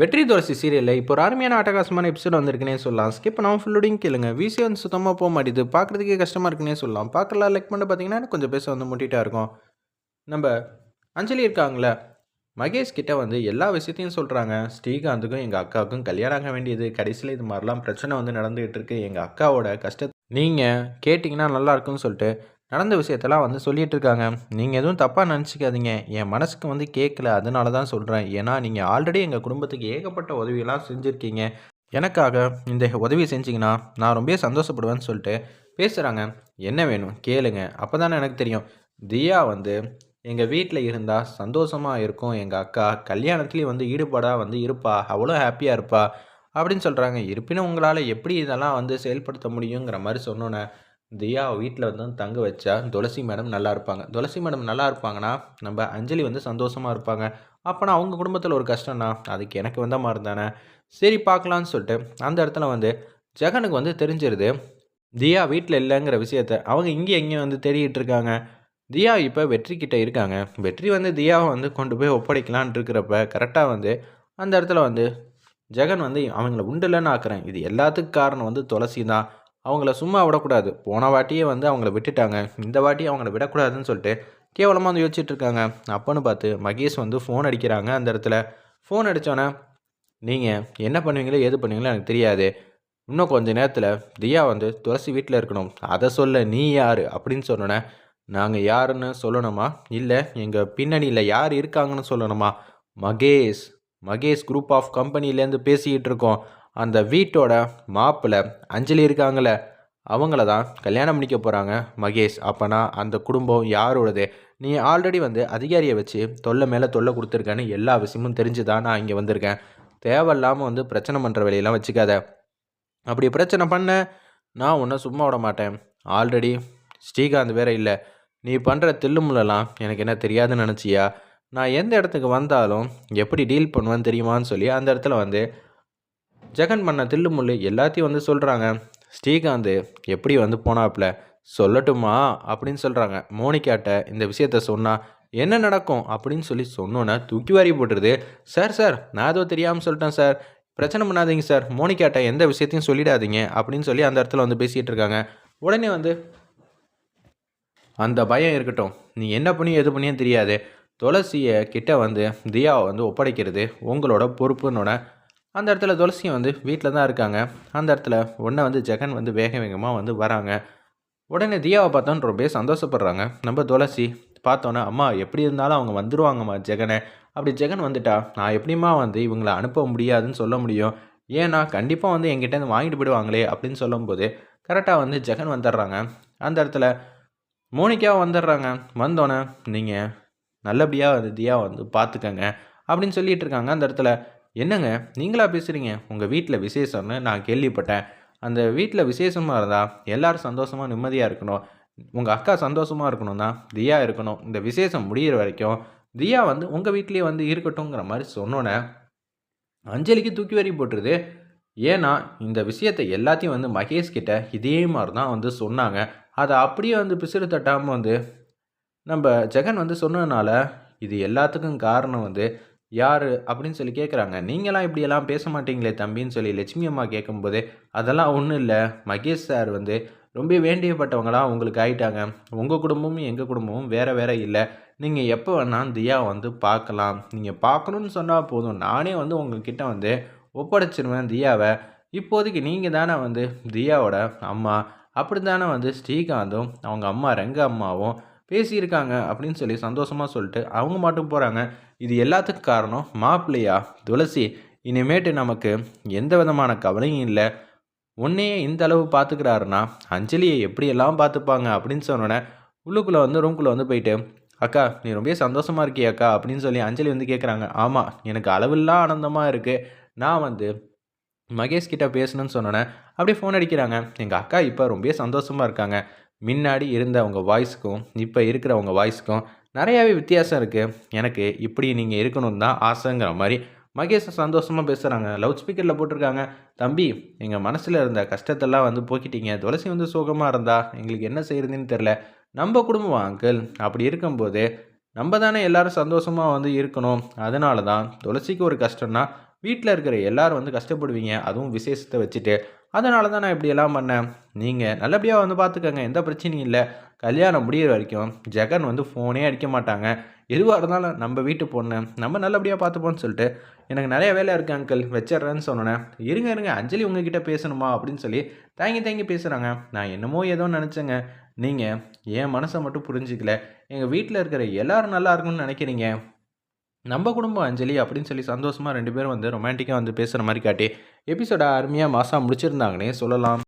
வெற்றி துரசி சீரியலில் இப்போ ஒரு அருமையான அட்டகாசமான எபிசோட் வந்திருக்குனே சொல்லலாம். ஸ்கிப் பண்ணாமல் ஃபுல்லோடையும் கேளுங்க. விசி வந்து சுத்தமாக போக மாட்டேது. பார்க்குறதுக்கே கஷ்டமாக இருக்குன்னே சொல்லலாம். பார்க்கலாம். லைக் பண்ணி பார்த்தீங்கன்னா கொஞ்சம் பேச வந்து முட்டிட்டா இருக்கும். நம்ம அஞ்சலி இருக்காங்களே மகேஷ் கிட்ட வந்து எல்லா விஷயத்தையும் சொல்கிறாங்க ஸ்ரீகாந்துக்கும் எங்கள் அக்காவுக்கும் கல்யாணம் ஆக வேண்டியது. கடைசியில் இது மாதிரிலாம் பிரச்சனை வந்து நடந்துகிட்டு இருக்கு. எங்கள் அக்காவோட கஷ்டத்தை நீங்கள் கேட்டிங்கன்னா நல்லாயிருக்குன்னு சொல்லிட்டு நடந்த விஷயத்தெல்லாம் வந்து சொல்லிகிட்டு இருக்காங்க நீங்கள் எதுவும் தப்பாக நினச்சிக்காதீங்க. என் மனசுக்கு வந்து கேட்கல அதனால தான் சொல்கிறேன் ஏன்னா நீங்கள் ஆல்ரெடி எங்கள் குடும்பத்துக்கு ஏகப்பட்ட உதவியெல்லாம் செஞ்சுருக்கீங்க. எனக்காக இந்த உதவி செஞ்சிங்கன்னா நான் ரொம்ப சந்தோஷப்படுவேன்னு சொல்லிட்டு பேசுகிறாங்க என்ன வேணும்? கேளுங்க. அப்போ தானே எனக்கு தெரியும். தியா வந்து எங்கள் வீட்டில் இருந்தால் சந்தோஷமாக இருக்கும். எங்கள் அக்கா கல்யாணத்துலேயும் வந்து ஈடுபாடாக வந்து இருப்பா. அவ்வளோ ஹாப்பியாக இருப்பா. அப்படின்னு சொல்கிறாங்க இருப்பினும் உங்களால் எப்படி இதெல்லாம் வந்து செயல்படுத்த முடியுங்கிற மாதிரி சொன்னோன்னே தியா வீட்டில் வந்து தங்க வச்சா துளசி மேடம் நல்லா இருப்பாங்க. துளசி மேடம் நல்லா இருப்பாங்கன்னா நம்ம அஞ்சலி வந்து சந்தோஷமாக இருப்பாங்க. அப்போனா அவங்க குடும்பத்தில் ஒரு கஷ்டம்னா அதுக்கு எனக்கு வந்த மாதிரி தானே சரி பார்க்கலான்னு சொல்லிட்டு அந்த இடத்துல வந்து ஜெகனுக்கு வந்து தெரிஞ்சிருது தியா வீட்டில் இல்லைங்கிற விஷயத்த அவங்க இங்கே எங்கேயும் வந்து தேடிட்டு இருக்காங்க. தியா இப்போ வெற்றி கிட்ட இருக்காங்க. வெற்றி வந்து தியாவை வந்து கொண்டு போய் ஒப்படைக்கலான் இருக்கிறப்ப கரெக்டாக வந்து அந்த இடத்துல வந்து ஜெகன் வந்து அவங்கள உண்டுலன்னு ஆக்குறேன். இது எல்லாத்துக்கும் காரணம் வந்து துளசி தான் அவங்கள சும்மா விடக்கூடாது. போன வாட்டியே வந்து அவங்கள விட்டுட்டாங்க. இந்த வாட்டி அவங்கள விடக்கூடாதுன்னு சொல்லிட்டு கேவலமாக வந்து யோசிச்சுட்டு இருக்காங்க. அப்போன்னு பார்த்து மகேஷ் வந்து ஃபோன் அடிக்கிறாங்க அந்த இடத்துல. ஃபோன் அடித்தோன்னே நீங்கள் என்ன பண்ணுவீங்களோ ஏது பண்ணுவீங்களோ எனக்கு தெரியாது. இன்னும் கொஞ்ச நேரத்தில் தியா வந்து துளசி வீட்டில் இருக்கணும். அதை சொல்ல நீ யார்? அப்படின்னு சொன்னோன்னே நாங்கள் யாருன்னு சொல்லணுமா? இல்லை எங்கள் பின்னணியில் யார் இருக்காங்கன்னு சொல்லணுமா? மகேஷ். மகேஷ் குரூப் ஆஃப் கம்பெனிலேருந்து பேசிக்கிட்டு இருக்கோம். அந்த வீட்டோட மாப்பிள்ளை அஞ்சலி இருக்காங்களே அவங்கள தான் கல்யாணம் பண்ணிக்க போகிறாங்க மகேஷ். அப்போனா அந்த குடும்பம் யாரோடது? நீ ஆல்ரெடி வந்து அதிகாரியை வச்சு தொல்லை மேலே தொல்லை கொடுத்துருக்கேன்னு எல்லா விஷயமும் தெரிஞ்சு தான் நான் இங்கே வந்திருக்கேன். தேவையில்லாமல் வந்து பிரச்சனை பண்ணுற வேலையெல்லாம் வச்சுக்காத. அப்படி பிரச்சனை பண்ண நான் ஒன்றை சும்மா விட மாட்டேன். ஆல்ரெடி ஸ்ரீகாந்த் வேற இல்லை. நீ பண்ணுற தில்லுமுலலாம் எனக்கு என்ன தெரியாதுன்னு நினச்சியா? நான் எந்த இடத்துக்கு வந்தாலும் எப்படி டீல் பண்ணுவேன்னு தெரியுமான்னு சொல்லி அந்த இடத்துல வந்து ஜெகன் பண்ண தில்லுமுள்ளு எல்லாத்தையும் வந்து சொல்கிறாங்க ஸ்ரீகாந்த் எப்படி வந்து போனாப்புல சொல்லட்டுமா? அப்படின்னு சொல்கிறாங்க மோனிகாட்ட இந்த விஷயத்த சொன்னால் என்ன நடக்கும்? அப்படின்னு சொல்லி சொன்னோன்னே தூக்கி வாரி போட்டுருது. சார் சார் நான் ஏதோ தெரியாமல் சொல்லிட்டேன் சார். பிரச்சனை பண்ணாதீங்க சார். மோனிகாட்ட எந்த விஷயத்தையும் சொல்லிடாதீங்க. அப்படின்னு சொல்லி அந்த இடத்துல வந்து பேசிகிட்டு இருக்காங்க. உடனே வந்து அந்த பயம் இருக்கட்டும். நீ என்ன பண்ணியும் எது பண்ணியும் தெரியாது. துளசியை கிட்ட வந்து தியாவை வந்து ஒப்படைக்கிறது உங்களோட பொறுப்புன்னோட அந்த இடத்துல துளசியும் வந்து வீட்டில் தான் இருக்காங்க. அந்த இடத்துல உடனே வந்து ஜெகன் வந்து வேக வேகமாக வந்து வராங்க. உடனே தியாவை பார்த்தோன்னு ரொம்ப சந்தோஷப்படுறாங்க. நம்ம துளசி பார்த்தோன்னே அம்மா எப்படி இருந்தாலும் அவங்க வந்துடுவாங்கம்மா ஜெகனை. அப்படி ஜெகன் வந்துட்டா நான் எப்படிமா வந்து இவங்களை அனுப்ப முடியாதுன்னு சொல்ல முடியும்? ஏன்னா கண்டிப்பாக வந்து எங்கிட்டேருந்து வாங்கிட்டு போயிடுவாங்களே அப்படின்னு சொல்லும்போது கரெக்டாக வந்து ஜெகன் வந்துடுறாங்க. அந்த இடத்துல மோனிக்காவும் வந்துடுறாங்க. வந்தோன்னே நீங்கள் நல்லபடியாக வந்து தியா வந்து பார்த்துக்கங்க அப்படின்னு சொல்லிகிட்டு இருக்காங்க. அந்த இடத்துல என்னங்க நீங்களா பேசுகிறீங்க உங்கள் வீட்டில் விசேஷம்னு நான் கேள்விப்பட்டேன். அந்த வீட்டில் விசேஷமாக இருந்தால் எல்லோரும் சந்தோஷமாக நிம்மதியாக இருக்கணும். உங்கள் அக்கா சந்தோஷமாக இருக்கணும்னா தியா இருக்கணும். இந்த விசேஷம் முடிகிற வரைக்கும் தியா வந்து உங்கள் வீட்லேயே வந்து இருக்கட்டும்ங்கிற மாதிரி சொன்னோன்னே அஞ்சலிக்கு தூக்கி வரி போட்டுருது. ஏன்னா இந்த விஷயத்தை எல்லாத்தையும் வந்து மகேஷ் கிட்ட இதே மாதிரி தான் வந்து சொன்னாங்க. அதை அப்படியே வந்து பிசிறு தட்டாமல் வந்து நம்ம ஜெகன் வந்து சொன்னதுனால இது எல்லாத்துக்கும் காரணம் வந்து யார் அப்படின்னு சொல்லி கேட்குறாங்க நீங்களாம் இப்படியெல்லாம் பேச மாட்டீங்களே தம்பின்னு சொல்லி லட்சுமி அம்மா கேட்கும்போது அதெல்லாம் ஒன்றும் இல்லை. மகேஷ் சார் வந்து ரொம்ப வேண்டியப்பட்டவங்களாம் உங்களுக்கு ஆயிட்டாங்க. உங்கள் குடும்பமும் எங்கள் குடும்பமும் வேறு வேறு இல்லை. நீங்கள் எப்போ வேணால் தியா வந்து பார்க்கலாம் நீங்கள் பார்க்கணுன்னு சொன்னால் போதும். நானே வந்து உங்ககிட்ட வந்து ஒப்படைச்சிருவேன் தியாவை. இப்போதைக்கு நீங்கள் தானே வந்து தியாவோட அம்மா. அப்படி தானே வந்து ஸ்ரீகாந்தும் அவங்க அம்மா ரெங்க அம்மாவும் பேசியிருக்காங்க அப்படின்னு சொல்லி சந்தோஷமாக சொல்லிட்டு அவங்க மட்டும் போகிறாங்க இது எல்லாத்துக்கும் காரணம் மாப்பிள்ளையா? துளசி இனிமேட்டு நமக்கு எந்த விதமான கவலையும் இல்லை. உன்னையே இந்த அளவு பார்த்துக்கிறாருன்னா அஞ்சலியை எப்படியெல்லாம் பார்த்துப்பாங்க அப்படின்னு சொன்னோன்னே உள்ளுக்குள்ளே வந்து ரூம்குள்ளே வந்து போயிட்டு அக்கா நீ ரொம்ப சந்தோஷமாக இருக்கியா அக்கா அப்படின்னு சொல்லி அஞ்சலி வந்து கேட்குறாங்க ஆமாம் எனக்கு அளவில்லா ஆனந்தமாக இருக்குது நான் வந்து மகேஷ் கிட்ட பேசணும்னு சொன்னோன்னே அப்படியே ஃபோன் அடிக்கிறாங்க. எங்கள் அக்கா இப்போ ரொம்ப சந்தோஷமாக இருக்காங்க. முன்னாடி இருந்த அவங்க வாய்ஸுக்கும் இப்போ இருக்கிற அவங்க வாய்ஸுக்கும் நிறையாவே வித்தியாசம் இருக்குது எனக்கு இப்படி நீங்கள் இருக்கணும் தான் ஆசைங்கிற மாதிரி மகேஷ் சந்தோஷமாக பேசுகிறாங்க லவுட் ஸ்பீக்கரில் போட்டிருக்காங்க. தம்பி எங்கள் மனசில் இருந்த கஷ்டத்தெல்லாம் வந்து போக்கிட்டீங்க. துளசி வந்து சுகமாக இருந்தா எங்களுக்கு என்ன செய்கிறதுன்னு தெரில நம்ம குடும்பம் அங்கிள் அப்படி இருக்கும்போது நம்ம தானே எல்லோரும் சந்தோஷமாக வந்து இருக்கணும். அதனால தான் துளசிக்கு ஒரு கஷ்டம்னா வீட்டில் இருக்கிற எல்லாரும் வந்து கஷ்டப்படுவீங்க. அதுவும் விசேஷத்தை வச்சுட்டு. அதனால தான் நான் இப்படியெல்லாம் பண்ணேன். நீங்கள் நல்லபடியாக வந்து பார்த்துக்கங்க. எந்த பிரச்சனையும் இல்லை. கல்யாணம் முடிகிற வரைக்கும் ஜெகன் வந்து ஃபோனே அடிக்க மாட்டாங்க. எதுவாக இருந்தாலும் நம்ம வீட்டு பொண்ணு நம்ம நல்லபடியாக பார்த்துப்போன்னு சொல்லிட்டு எனக்கு நிறைய வேலை இருக்குது அங்கிள் வச்சிட்றேன்னு சொன்னேன் இருங்க இருங்க. அஞ்சலி உங்ககிட்ட பேசணுமா? அப்படின்னு சொல்லி தேங்கி தேங்கி பேசுகிறாங்க நான் என்னமோ ஏதோ நினச்சேங்க. நீங்கள் என் மனசை மட்டும் புரிஞ்சிக்கல. எங்கள் வீட்டில் இருக்கிற எல்லோரும் நல்லா இருக்கும்னு நினைக்கிறீங்க. நம்ம குடும்பம் அஞ்சலி அப்படின்னு சொல்லி சந்தோஷமாக ரெண்டு பேரும் வந்து ரொமான்டிக்காக வந்து பேசுகிற மாதிரி காட்டி எபிசோட அருமையாக மாதம் முடிச்சிருந்தாங்கன்னே சொல்லலாம்.